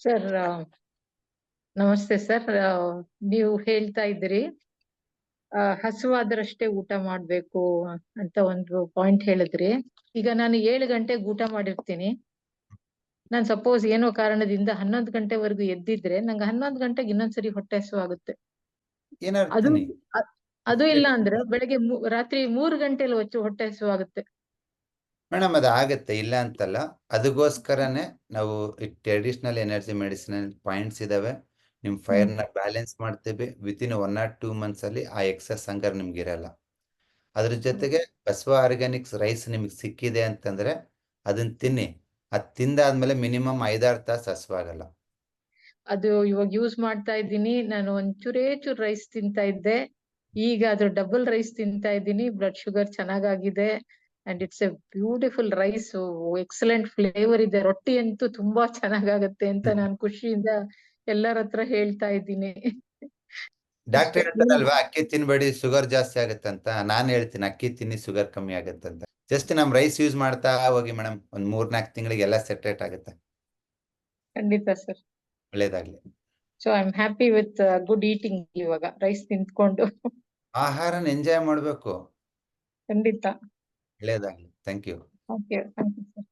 Sir ನಮಸ್ತೆ sir ನೀವು ಹೇಳ್ತಾ ಇದ್ರಿ ಆ, ಹಸುವಾದ್ರಷ್ಟೇ ಊಟ ಮಾಡ್ಬೇಕು ಅಂತ ಒಂದು ಪಾಯಿಂಟ್ ಹೇಳಿದ್ರಿ. ಈಗ ನಾನು ಏಳು ಗಂಟೆಗೆ ಊಟ ಮಾಡಿರ್ತೀನಿ. ನಾನ್ ಸಪೋಸ್ ಏನೋ ಕಾರಣದಿಂದ ಹನ್ನೊಂದು ಗಂಟೆವರೆಗೂ ಎದ್ದಿದ್ರೆ ನಂಗೆ ಹನ್ನೊಂದು ಗಂಟೆಗೆ ಇನ್ನೊಂದ್ಸರಿ ಹೊಟ್ಟೆ ಹಸು ಆಗುತ್ತೆ. ಏನರ್ಥ ಅದು ಅದು ಇಲ್ಲ ಅಂದ್ರೆ ಬೆಳಗ್ಗೆ ರಾತ್ರಿ ಮೂರು ಗಂಟೆಲಿ ಹೊಚ್ಚು ಹೊಟ್ಟೆ ಹಸು ಆಗುತ್ತೆ. ಮೇಡಮ್ ಅದು ಆಗತ್ತೆ. ಇಲ್ಲ ಅಂತಲ್ಲ ಅದಕ್ಕೋಸ್ಕರನೇ ನಾವು ಟ್ರೆಡಿಷನಲ್ ಎನರ್ಜಿ ಮೆಡಿಸಿನ್ ಪಾಯಿಂಟ್ಸ್ ಇದಾವೆ. ನಿಮ್ ಫೈರ್ನ ಬ್ಯಾಲೆನ್ಸ್ ಮಾಡ್ತೀವಿ. Within one or two months ಅಲ್ಲಿ ಆ ಎಕ್ಸಸ್ ಹಂಗರ್ ನಿಮ್ಗೆ ಇರಲ್ಲ ಅದ್ರ ಜೊತೆಗೆ ಬಸವ ಆರ್ಗ್ಯಾನಿಕ್ಸ್ ರೈಸ್ ನಿಮ್ಗೆ ಸಿಕ್ಕಿದೆ ಅಂತಂದ್ರೆ ಅದನ್ನ ತಿನ್ನಿ. ಅದ್ ತಿಂದಾದ್ಮೇಲೆ ಮಿನಿಮಮ್ ಐದಾರು ತಾಸು ಹಸುವಾಗಲ್ಲ ಅದು ಇವಾಗ ಯೂಸ್ ಮಾಡ್ತಾ ಇದ್ದೀನಿ. ನಾನು ಒಂಚೂರೇ ಚೂರೇ ಚೂರ್ ರೈಸ್ ತಿಂತಾ ಇದ್ದೆ. ಈಗ ಅದ್ರ ಡಬಲ್ ರೈಸ್ ತಿಂತಾ ಇದ್ದೀನಿ. ಬ್ಲಡ್ ಶುಗರ್ ಚೆನ್ನಾಗಾಗಿದೆ. And it's a beautiful rice excellent flavour ಇದೆ. ರೊಟ್ಟಿ ಅಂತೂ ತುಂಬಾ ಚೆನ್ನಾಗಾಗತ್ತೆ ಅಂತ ನಾನು ಖುಷಿಯಿಂದ ಎಲ್ಲರ ಹತ್ರ ಹೇಳ್ತಾ ಇದ್ದೀನಿ. ಡಾಕ್ಟರ್. ಹೇಳ್ತಾರಲ್ವಾ ಅಕ್ಕಿ ತಿನ್ಬೇಡಿ ಶುಗರ್ ಜಾಸ್ತಿ ಆಗುತ್ತೆ ಅಂತ. ನಾನ್ ಹೇಳ್ತೀನಿ ಅಕ್ಕಿ ತಿನ್ನಿ ಶುಗರ್ ಕಮ್ಮಿ ಆಗುತ್ತೆ ಅಂತ. ಜಸ್ಟ್ ನಮ್ ರೈಸ್ ಯೂಸ್ ಮಾಡ್ತಾ ಹೋಗಿ ಮೇಡಮ್ ಒಂದ್ ಮೂರ್ನಾಲ್ಕು ತಿಂಗಳಿಗೆ ಎಲ್ಲ ಸೆಟ್ರೇಟ್ ಆಗುತ್ತೆ. ಖಂಡಿತ ಸರ್ ಒಳ್ಳೇದಾಗ್ಲಿ. So I am happy with good eating ಇವಾಗ. ರೈಸ್ ತಿಂದ್ಕೊಂಡು ಆಹಾರನ ಎಂಜಾಯ್ ಮಾಡ್ಬೇಕು. ಖಂಡಿತ. ಒಳ್ಳೇದಾಗ್ಲಿ thank you thank you thank you sir